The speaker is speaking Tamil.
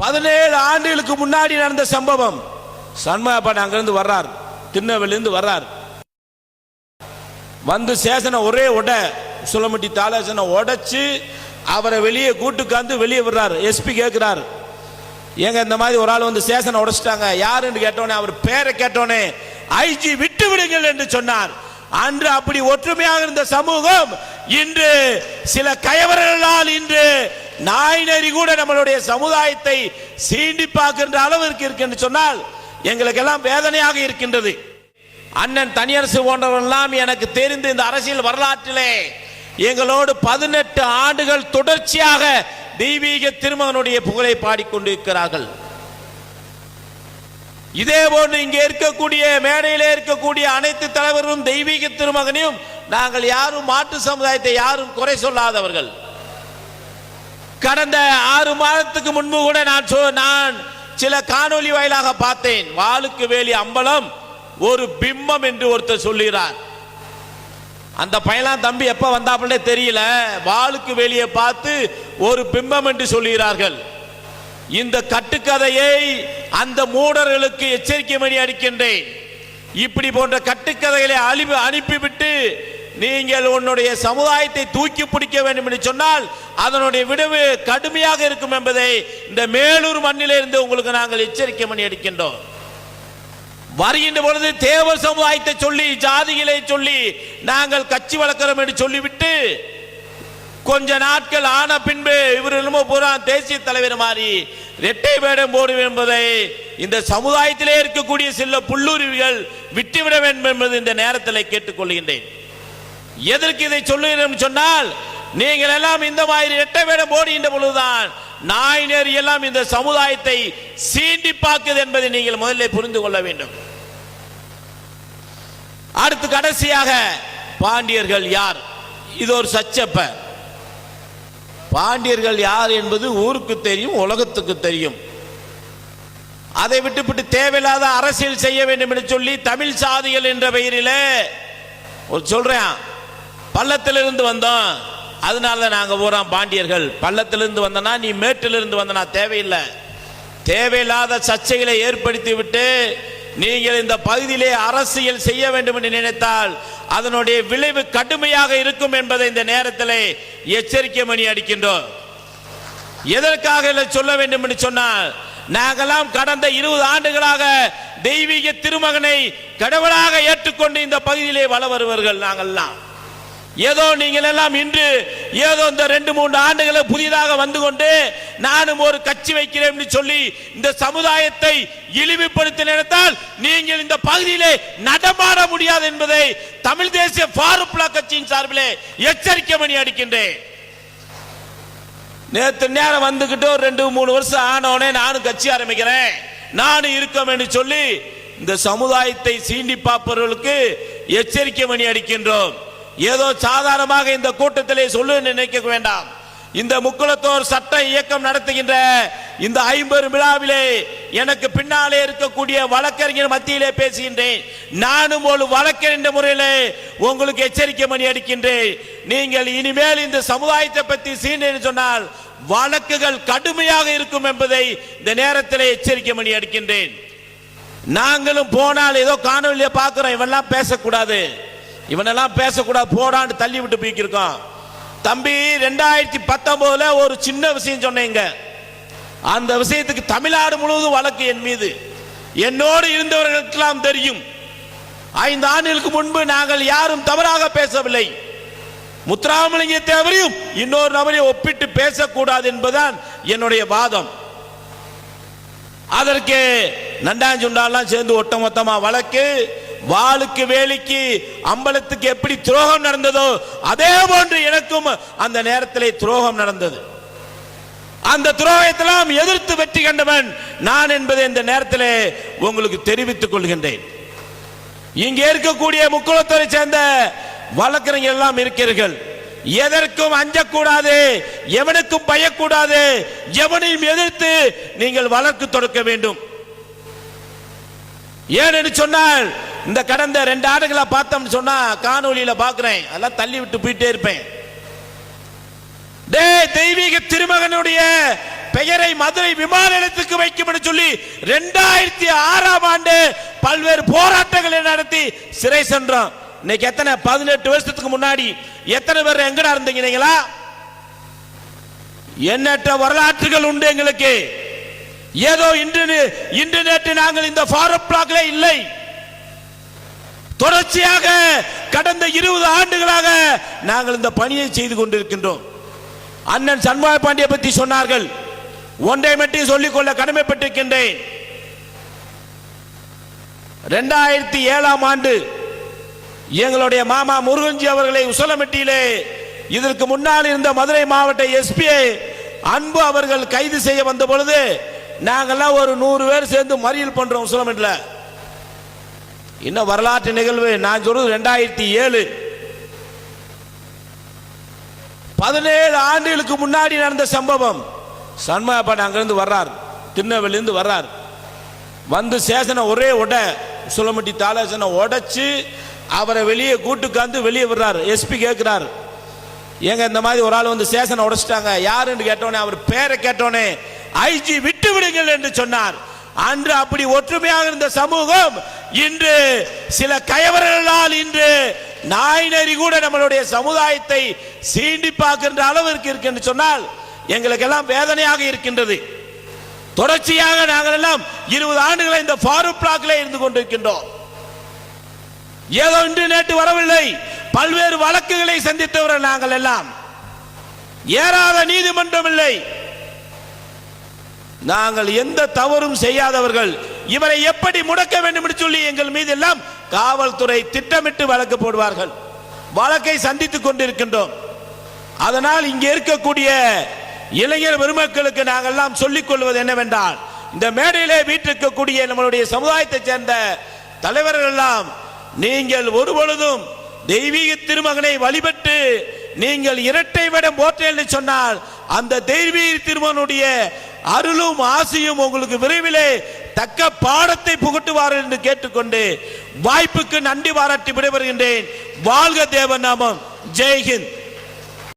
பதினேழு ஆண்டுகளுக்கு முன்னாடி நடந்த சம்பவம். சண்முகப்பாடு அங்கிருந்து வர்றார். திருநெல்வேலிருந்து வர்றார். வந்து சேசனை ஒரே உட சுலமட்டி தாலேசனை உடைச்சு அவரை வெளியே கூட்டுக்காந்து வெளியே விடுறாரு. எஸ்பி கேட்கிறார் ஏங்க இந்த மாதிரி ஒரு ஆள் வந்து சேசனை உடைச்சிட்டாங்க. யாருன்னு கேட்டோன்னே அவர் பேரை கேட்டோன்னே ஐஜி விட்டு விடுங்கள் என்று சொன்னார். அன்று அப்படி ஒற்றுமையாக இருந்த சமூகம் இன்று சில கயவர்களால் இன்று நாய் நெறி கூட நம்மளுடைய சமுதாயத்தை சீண்டி பார்க்கின்ற அளவிற்கு இருக்கு சொன்னால் எங்களுக்கெல்லாம் வேதனையாக இருக்கின்றது. அண்ணன் தனியரசு போன்றவரெல்லாம் எனக்கு தெரிந்து இந்த அரசியல் வரலாற்றிலே எங்களோடு பதினெட்டு ஆண்டுகள் தொடர்ச்சியாக தெய்வீக திருமகனுடைய புகழை பாடிக்கொண்டிருக்கிறார்கள். இதே போன்று இங்கே இருக்கக்கூடிய மேடையிலே இருக்கக்கூடிய அனைத்து தலைவரும் தெய்வீக திருமகனையும் நாங்கள் யாரும் மாற்று சமுதாயத்தை யாரும் குறை சொல்லாதவர்கள். கடந்த ஆறு மாதத்துக்கு முன்பு கூட நான் சொ- நான் சில காணொலி வாயிலாக பார்த்தேன். வாளுக்கு வேலி அம்பலம் ஒரு பிம்பம் என்று ஒருத்தர் சொல்லுகிறார். அந்த பையலாம் தம்பி எப்ப வந்தாப்புலே தெரியல. வாளுக்கு வெளியே பார்த்து ஒரு பிம்பம் என்று சொல்லுகிறார்கள். இந்த கட்டுக்கதையை அந்த மூடர்களுக்கு எச்சரிக்கை மணி அடிக்கின்றேன். இப்படி போன்ற கட்டுக்கதைகளை அழிவு அனுப்பிவிட்டு நீங்கள் உன்னுடைய சமுதாயத்தை தூக்கி பிடிக்க வேண்டும் என்று சொன்னால் அதனுடைய விடுவு கடுமையாக இருக்கும் என்பதை இந்த மேலூர் மண்ணிலிருந்து உங்களுக்கு நாங்கள் எச்சரிக்கை மணி எடுக்கின்றோம் வருகின்ற பொழுது தேவர் சமுதாயத்தை சொல்லி ஜாதிகளை சொல்லி நாங்கள் கட்சி வளர்க்கிறோம் என்று சொல்லிவிட்டு கொஞ்ச நாட்கள் ஆன பின்பு இவர் என்னமோ பூரா தேசிய தலைவர் மாறி ரெட்டை வேடம் போடும் என்பதை இந்த சமுதாயத்திலே இருக்கக்கூடிய சில புல்லுருவிகள் விட்டுவிட வேண்டும் என்பது இந்த நேரத்தில் கேட்டுக்கொள்கின்றேன். எதற்கு இதை சொல்லுகிறேன் சொன்னால் நீங்கள் எல்லாம் இந்த மாதிரி எட்ட வேடம் ஓடுகின்ற பொழுதுதான் நாய் நெறி எல்லாம் இந்த சமுதாயத்தை சீண்டி பார்க்குது என்பதை நீங்கள் முதல்ல புரிந்து கொள்ள வேண்டும். அடுத்து கடைசியாக பாண்டியர்கள் யார்? இது ஒரு சச்சப்ப. பாண்டியர்கள் யார் என்பது ஊருக்கு தெரியும் உலகத்துக்கு தெரியும். அதை விட்டுவிட்டு தேவையில்லாத அரசியல் செய்ய வேண்டும் என்று சொல்லி தமிழ் சாதிகள் என்ற பெயரிலே ஒரு சொல்றேன். பள்ளத்திலிருந்து வந்தோம். அதனால தான் நாங்கள் ஊராம் பாண்டியர்கள். பள்ளத்திலிருந்து வந்தனா நீ மேட்டிலிருந்து வந்தனா தேவையில்லை. தேவையில்லாத சர்ச்சைகளை ஏற்படுத்தி விட்டு நீங்கள் இந்த பகுதியிலே அரசியல் செய்ய வேண்டும் என்று நினைத்தால் அதனுடைய விளைவு கடுமையாக இருக்கும் என்பதை இந்த நேரத்தில் எச்சரிக்கை மணி அடிக்கின்றோம். எதற்காக இல்லை சொல்ல வேண்டும் என்று சொன்னால் நாங்கெல்லாம் கடந்த இருபது ஆண்டுகளாக தெய்வீக திருமகனை கடவுளாக ஏற்றுக்கொண்டு இந்த பகுதியிலே வள வருவர்கள் நாங்கள்லாம். ஏதோ நீங்கள் எல்லாம் இன்று ஏதோ இந்த ரெண்டு மூன்று ஆண்டுகளை புதிதாக வந்து கொண்டு நானும் ஒரு கட்சி வைக்கிறேன் சொல்லி இந்த சமுதாயத்தை இழிவுபடுத்த நினைத்தால் நீங்கள் இந்த பகுதியிலே நடமாட முடியாது என்பதை தமிழ் தேசிய பாருப்புலா கட்சியின் சார்பிலே எச்சரிக்கை மணி அடிக்கின்றேன். நேற்று நேரம் வந்துகிட்டு ஒரு ரெண்டு மூணு வருஷம் ஆனவனே நானும் கட்சி ஆரம்பிக்கிறேன். நானும் இருக்கோம் என்று சொல்லி இந்த சமுதாயத்தை சீண்டி பார்ப்பவர்களுக்கு எச்சரிக்கை மணி அடிக்கின்றோம். ஏதோ சாதாரணமாக இந்த கூட்டத்திலே சொல்லு நினைக்க வேண்டாம். இந்த முக்குளத்தோர் சட்ட இயக்கம் நடத்துகின்ற இந்த ஐம்பது விழாவிலே எனக்கு பின்னாலே இருக்கக்கூடிய வழக்கறிஞர் மத்தியிலே பேசுகின்றேன். நானும் ஒரு வழக்கறிஞர் முறையிலே உங்களுக்கு எச்சரிக்கை மணி அடிக்கின்றேன். நீங்கள் இனிமேல் இந்த சமுதாயத்தை பற்றி சீனு சொன்னால் வழக்குகள் கடுமையாக இருக்கும் என்பதை இந்த நேரத்தில் எச்சரிக்கை மணி அடிக்கின்றேன். நாங்களும் போனால் ஏதோ காணொலியை பார்க்கிறோம் இவெல்லாம் பேசக்கூடாது. இவனெல்லாம் பேசக்கூடாது போடான்னு தள்ளி விட்டு போய்க்கிருக்கான். தம்பி ரெண்டாயிரத்தி பத்தொன்பதுல ஒரு சின்ன விஷயம் சொன்னீங்க. அந்த விஷயத்துக்கு தமிழ்நாடு முழுவதும் வழக்கு என் மீது. என்னோடு இருந்தவர்களுக்கெல்லாம் தெரியும். ஐந்து ஆண்டுகளுக்கு முன்பு நாங்கள் யாரும் தவறாக பேசவில்லை. முத்துராமலிங்க தேவரையும் இன்னொரு நபரையும் ஒப்பிட்டு பேசக்கூடாது என்பதுதான் என்னுடைய வாதம். அதற்கு நண்டாஞ்சுண்டாலாம் சேர்ந்து ஒட்டமொத்தமா வழக்கு வாளுக்கு வேலிக்கு அம்பலத்துக்கு எப்படி துரோகம் நடந்ததோ அதே போன்று எனக்கும் அந்த நேரத்திலே துரோகம் நடந்தது. அந்த துரோகத்தெல்லாம் எதிர்த்து வெற்றி கண்டவன் நான் என்பதை இந்த நேரத்திலே உங்களுக்கு தெரிவித்துக் கொள்கின்றேன். இங்கே இருக்கக்கூடிய முக்குளத்துறை சேர்ந்த வழக்கறிஞர் எல்லாம் இருக்கிறீர்கள். எதற்கும் அஞ்சக்கூடாது எவனுக்கும் பயக்கூடாது எவனையும் எதிர்த்து நீங்கள் வழக்கு தொடுக்க வேண்டும். ஏன் என்று சொன்னால் இந்த கடந்த ரெண்டு ஆடுகளை பார்த்தோம்னு சொன்னா காணொலியில பாக்குறேன். அதெல்லாம் தள்ளி விட்டு போயிட்டே இருப்பேன். டே தெய்வீக திருமகனுடைய பெயரை மதுரை விமான நிலையத்துக்கு வைக்கும் சொல்லி ரெண்டாயிரத்தி ஆறாம் ஆண்டு பல்வேறு போராட்டங்களை நடத்தி சிறை சென்றோம் இன்னைக்கு எத்தனை? பதினெட்டு வருஷத்துக்கு முன்னாடி. எத்தனை பேர் எங்கடா இருந்தீங்க நீங்களா? எண்ணற்ற வரலாற்றுகள் உண்டு எங்களுக்கு. ஏதோ இன்று இன்று நேற்று நாங்கள் இந்த ஃபாரூக் பிளாக்ல இல்லை. தொடர்ச்சியாக கடந்த இருபது ஆண்டுகளாக நாங்கள் இந்த பணியை செய்து கொண்டிருக்கின்றோம். அண்ணன் சண்முக பாண்டிய பற்றி சொன்னார்கள். ஒன்றை மட்டும் சொல்லிக்கொள்ள கடமைப்பட்டிருக்கின்றேன். ரெண்டாயிரத்தி ஏழாம் ஆண்டு எங்களுடைய மாமா முருகன்ஜி அவர்களை உசலமெட்டியிலே இதற்கு முன்னால் இருந்த மதுரை மாவட்ட எஸ்பிஐ அன்பு அவர்கள் கைது செய்ய வந்த பொழுது நாங்கெல்லாம் ஒரு நூறு பேர் சேர்ந்து மறியல் பண்றோம் உசலமெட்டில். இன்னும் வரலாற்று நிகழ்வு? நான் சொல்றது ரெண்டாயிரத்தி ஏழு. பதினேழு ஆண்டுகளுக்கு முன்னாடி நடந்த சம்பவம். சண்முகப்பாடு அங்கிருந்து வர்றார். திருநெல்வேலிருந்து வர்றார். வந்து சேசனை ஒரே உட சுலமட்டி தாலேசனை உடைச்சு அவரை வெளியே கூட்டுக்காந்து வெளியே விடுறார். எஸ்பி கேட்கிறார். ஏங்க இந்த மாதிரி ஒரு ஆள் வந்து சேசனை உடைச்சிட்டாங்க. யாருன்னு கேட்டோனே அவர் பேரை கேட்டோனே ஐஜி விட்டு விடுங்கள் என்று சொன்னார். அன்று அப்படி ஒற்றுமையாக இருந்த சமூகம் இன்று சில கயவர்களால் இன்று நாய் கூட நம்மளுடைய சமுதாயத்தை சீண்டி பார்க்கின்ற அளவிற்கு இருக்கு என்று சொன்னால் எங்களுக்கெல்லாம் வேதனையாக இருக்கின்றது. தொடர்ச்சியாக நாங்கள் எல்லாம் இருபது ஆண்டுகளை இந்த ஃபாரூக் பிளாக்ல இருந்து கொண்டிருக்கின்றோம். ஏதோ இன்று நேற்று வரவில்லை. பல்வேறு வழக்குகளை சந்தித்தவர்கள் நாங்கள் எல்லாம். ஏறாத நீதிமன்றம் இல்லை. நாங்கள் எந்த தவறும் செய்யாதவர்கள் இவரை எப்படி முடக்க வேண்டும் என்று சொல்லி எங்கள் மீது எல்லாம் காவல்துறை திட்டமிட்டு வழக்கு போடுவார்கள். வழக்கை சந்தித்துக் கொண்டிருக்கின்றோம். அதனால் இங்கே இருக்கக்கூடிய இளைஞர் பெருமக்களுக்கு நாங்கள் எல்லாம் சொல்லிக் கொள்வது என்னவென்றால் இந்த மேடையிலே வீட்டிருக்கக்கூடிய நம்மளுடைய சமுதாயத்தைச் சேர்ந்த தலைவர்கள் எல்லாம் நீங்கள் ஒரு பொழுதும் தெய்வீக திருமகனை வழிபட்டு நீங்கள் இரட்டை விடம் போற்றேன் என்று சொன்னால் அந்த தெய்வீக திருமகனுடைய அருளும் ஆசையும் உங்களுக்கு விரைவிலே தக்க பாடத்தை புகட்டுவார்கள் என்று கேட்டுக்கொண்டு வாய்ப்புக்கு நன்றி பாராட்டி விடைபெறுகின்றேன். வாழ்க தேவ நாமம். ஜெய்ஹிந்த்